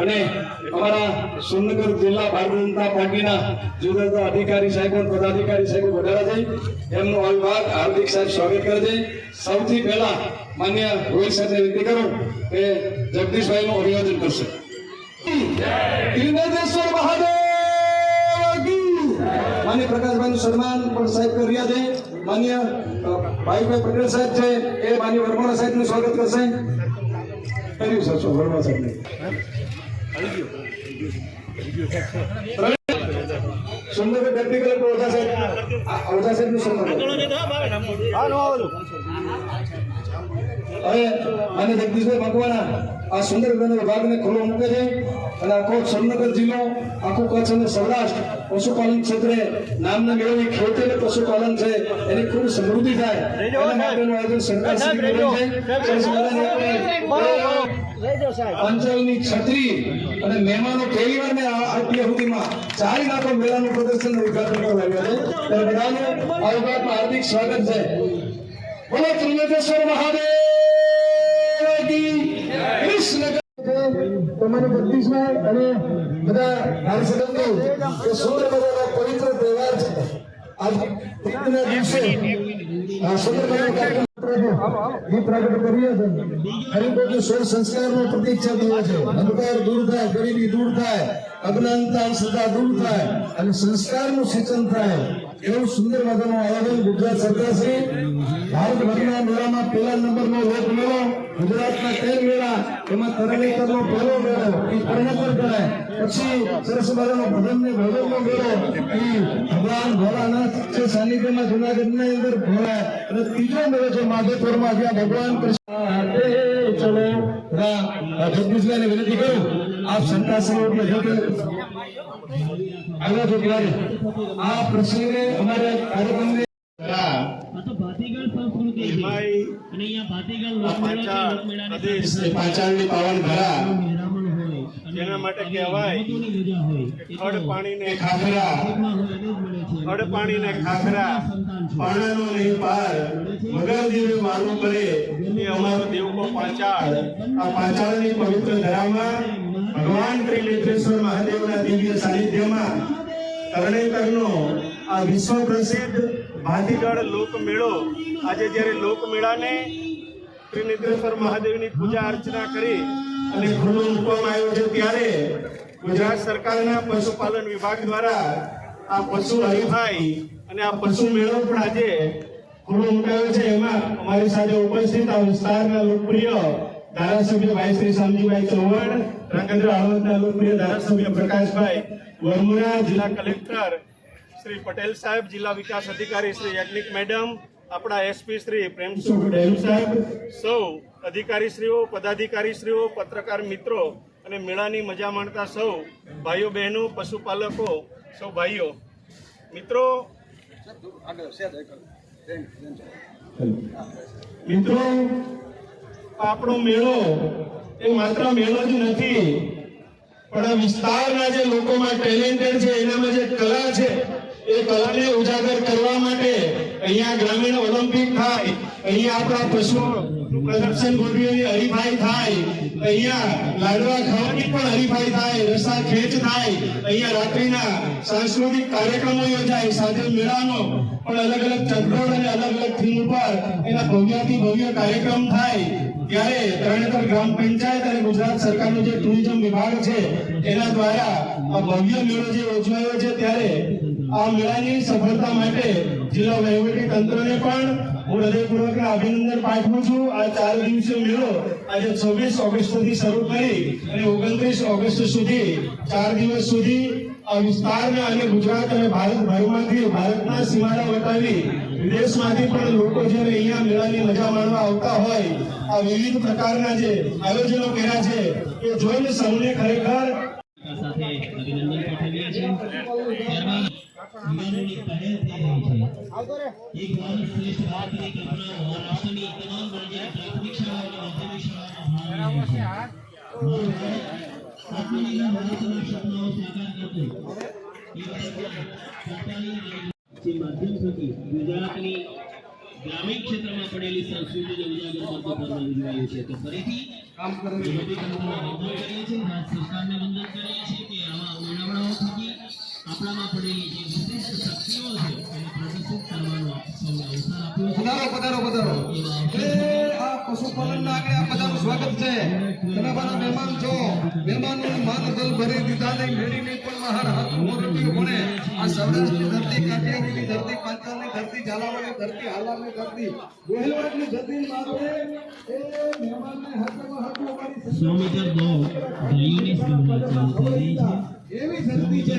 અને અમારા સુરનગર જિલ્લા ભારતીય જનતા પાર્ટીના જુદા જુદા અધિકારી સાહેબો પદાધિકારી સાહેબો વધારા છે. એમનું અવિભાગ હાર્દિક સાહેબ સ્વાગત કરે છે. સૌથી પહેલા માન્ય રોહિત સાથે વિનંતી કરું કે જગદીશભાઈ નું અભિવાદન કરશે. કી માન્ય પ્રકાશભાઈ નું સન્માન પણ સાહેબ કરી રહ્યા છે. માન્ય ભાઈભાઈ પટેલ સાહેબ છે. એ માન્ય વર્મા સાહેબનું સ્વાગત કરશે. કર્યું સર શું વર્મા સાહેબ સુંદર ડેપ્ટી કલેક્ટર ઓઝા સાહેબ ઓઝા સાહેબનું સન્માન. હવે અને જગદીશભાઈ મકવાણા આ સુંદર વિભાગને ખુલ્લો મૂકે છે અને આખો સુરનગર જિલ્લો આખું કચ્છ અને સૌરાષ્ટ્ર પશુપાલન ક્ષેત્રે નામના મેળવી ખેતી અને પશુપાલન છે એની ખૂબ સમૃદ્ધિ થાય. એના માટેનું આયોજન સરકાર અંચલની છત્રી અને મહેમાનો પહેલી વાર મેં આ અત્યાર સુધીમાં ચારી લાખો મેળાનું પ્રદર્શન ઉદઘાટન કરવા આવ્યા છે. ત્યારે બધાનું આ વિભાગમાં હાર્દિક સ્વાગત છે. બોલો ત્રિનેત્રેશ્વર મહાદેવ! કૃષ્ણ તમારે બધા મજાનો પવિત્ર તહેવાર છે એ પ્રગટ કરીએ છે હરિભક્ત સોળ સંસ્કારનો પ્રતીક છે દૂર થાય ગરીબી દૂર થાય અજ્ઞાનતા સદા દૂર થાય અને સંસ્કારનું સિંચન થાય એવું સુંદર મજાનું આયોજન ગુજરાત સરકાર શ્રી ભારતભરના મેળામાં પહેલા નંબરનો લોક મેળો, ગુજરાતના તેર મેળા, એમાં તરણેતરનો પહેલો મેળો, એ તરણેતર ગણાય પછી સરસ મજાનો ભજનને ભજનનો મેળો, એ ભગવાન ભોળાનાથ સાનિધ્યમાં જુનાગઢની અંદર ભોળાય અને ત્રીજો મેળો છે માધેપુરમાં, જ્યાં ભગવાન કૃષ્ણ જગદીશભાઈને વિનંતી કરું. આપ ત્યારે આ પ્રસંગે અમારે કાર્યક્રમને પાંચાળની પાવન ધરા અને જેના માટે કહેવાય ખડ પાણીને ખાખરા. ખડ પાણીને ખાખરા. પાણાનો નહીં પાર. વગર દેવે મારવું પડે. એ અમારો દેવકો પાંચાળ આ પાંચાળની પવિત્ર ધરામાં ભગવાન ત્રિનેત્રેશ્વર મહાદેવના દિવ્ય સાનિધ્યમાં તરણેતરનો આ વિશ્વ પ્રસિદ્ધ ભાતીગળ લોકમેળો આજે જ્યારે લોકમેળાને ત્રિનેત્રેશ્વર મહાદેવની પૂજા અર્ચના કરી અને ખુલ્લો મૂકવામાં આવ્યો છે ત્યારે ગુજરાત સરકારના પશુપાલન વિભાગ દ્વારા આ પશુ હરિભાઈ અને આ પશુ મેળો પણ આજે ખુલ્લો મુકાયો છે. એમાં અમારી સાથે ઉપસ્થિત આ વિસ્તારના લોકપ્રિય ધારાસભ્ય ભાઈ શ્રી શામજીભાઈ ચૌહાણ ધ્રાંગધ્રા હળવદના લોકપ્રિય ધારાસભ્ય પ્રકાશભાઈ વરમુરા, જિલ્લા કલેક્ટર શ્રી પટેલ સાહેબ, જિલ્લા વિકાસ અધિકારી શ્રી યજ્ઞિક મેડમ, આપણા એસપી શ્રી પ્રેમસુખ ડેલુ સાહેબ, સૌ અધિકારીશ્રીઓ, પદાધિકારીશ્રીઓ, પત્રકાર મિત્રો અને મેળાની મજા માણતા સૌ, ભાઈઓ બહેનો, પશુપાલકો, સૌ ભાઈઓ. મિત્રો મિત્રો આપણો મેળો એ માત્ર મેળો જ નથી, પણ આ વિસ્તારના જે લોકોમાં ટેલેન્ટેડ છે, એનામાં જે કલા છે, એ કલાને ઉજાગર કરવા માટે અહીંયા ગ્રામીણ ઓલિમ્પિક થાય. અહીંયા આપણા પશુઓ પ્રદર્શન ગોઠવીની હરીફાઈ થાય, અહીંયા લાડવા ખાવાની પણ હરીફાઈ થાય, રસ્તા ખેંચ થાય, અહીંયા રાત્રિના સાંસ્કૃતિક કાર્યક્રમો યોજાય, સાથે મેળાનો પણ અલગ અલગ ચક્રોળ અને અલગ અલગ થીમ ઉપર એના ભવ્યથી ભવ્ય કાર્યક્રમ થાય. ત્યારે તરણેતર ગ્રામ પંચાયત અને ગુજરાત સરકારનો જે ટુરિઝમ વિભાગ છે, એના દ્વારા આ ભવ્ય મેળો જે યોજાયો છે, ત્યારે આ મેળાની સફળતા માટે જિલ્લા વહીવટી તંત્રને પણ હું હૃદયપૂર્વક અભિનંદન પાઠવું છું. આ ચાર દિવસીય મેળો આજે છવ્વીસ ઓગસ્ટથી શરૂ કરી અને ઓગણત્રીસ ઓગસ્ટ સુધી, ચાર દિવસ સુધી આ વિસ્તારના અને ગુજરાત અને ભારતભરમાંથી ભારતના સીમાડા વટાવી વિદેશમાંથી પણ લોકો જ્યારે અહીંયા મેળાની મજા માણવા આવતા હોય, આ વિવિધ પ્રકારના જે આયોજનો કર્યા છે, એ જોઈને સૌને ખરેખર યુવાનોની પહેલ થઈ રહી છે. એક ભારત શ્રેષ્ઠ ભારતની કલ્પના મહારાષ્ટ્રની તમામ રાજ્યની પ્રાથમિક શાળાઓ અને માધ્યમિક શાળાઓમાં ભાગ રહી છે. આત્મનિર્ભર ભારતના સપનાઓ સાકાર કરતું એ ભારતના સત્તાની જે માધ્યમ થકી ગુજરાતની ગ્રામીણ ક્ષેત્રમાં પડેલી સંસ્કૃતિને ઉજાગર કરતો પર્વ ઉજવાયું છે. તો ફરીથી કામ વંદન કરીએ છીએ રાજ્ય વંદન કરીએ છીએ કે આવા મેળાવડાઓ થકી આપણામાં પડેલી જે વિશિષ્ટ શક્તિઓ છે એને પ્રદર્શિત કરવાનો સૌને અવસર આપ્યો છે. પધારો પધારો પધારો. આ પશુપાલન આગળ આ બધાનું સ્વાગત છે. તમે બધા મહેમાન છો. મહેમાનોને માન દલ ભરી દીધા ને મેળીને પણ મહાન હાથ મોરટીઓ ભણે આ સૌરાષ્ટ્રની ધરતી કાઠિયાવાડની ધરતી પાંચાળની ધરતી ઝાલાવાડની ધરતી હાલારની ધરતી ગોહિલવાડની ધરતી માથે એ મહેમાનને હાથમાં હાથમાં અમારી સો મીટર દોડ ભાઈઓની સ્પર્ધા ચાલુ રહી છે. એવી ધરતી છે.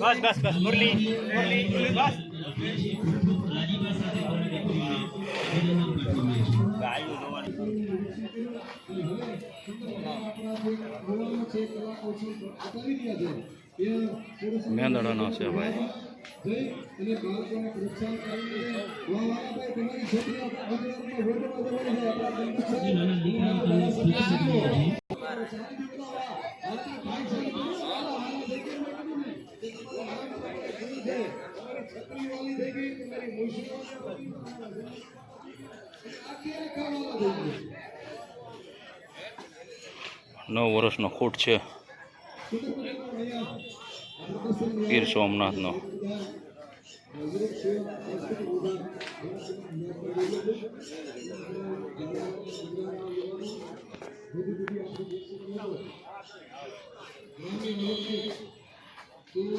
બસ બસ બસ મુરલી મુરલી બસ. મેંદડાનો છે ભાઈ. અને બાળકોને પ્રોત્સાહન નવ વર્ષનો ખોટ છે. ગીર સોમનાથનો.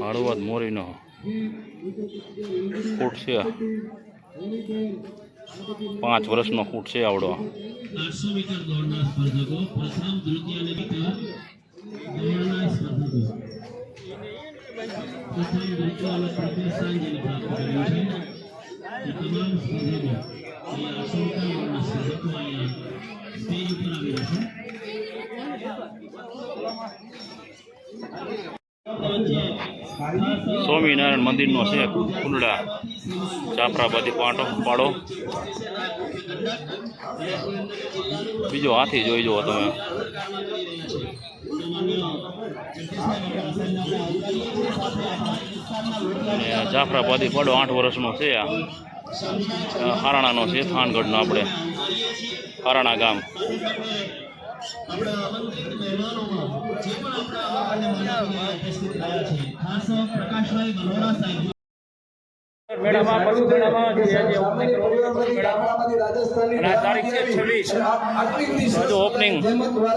હળવદ મોરીનો. ખૂટ છે. પાંચ વર્ષનો ફૂટ છે આવડો. તમામ સ્પર્ધકો અહીંયા આઠસો સ્પર્ધકો અહીંયા સ્ટેજ ઉપર આવી રહેશે સ્વામિનારાયણ મંદિરનો છે કુંડડા ચાપરાબાદી પાટો, પાડો. બીજો હાથી જોઈ જુઓ તમે. જાફરાબાદી પાડો આઠ વર્ષનો છે આ હારાણાનો છે, થાનગઢનો આપણે. હારાણા ગામ. આપણા આમંત્રિત મહેમાનોમાં જે પણ આપણા આવા માનવીય ઉપસ્થિત રહ્યા છે ખાસ પ્રકાશભાઈ વલોરા સાહેબ. રાજસ્થાનની અને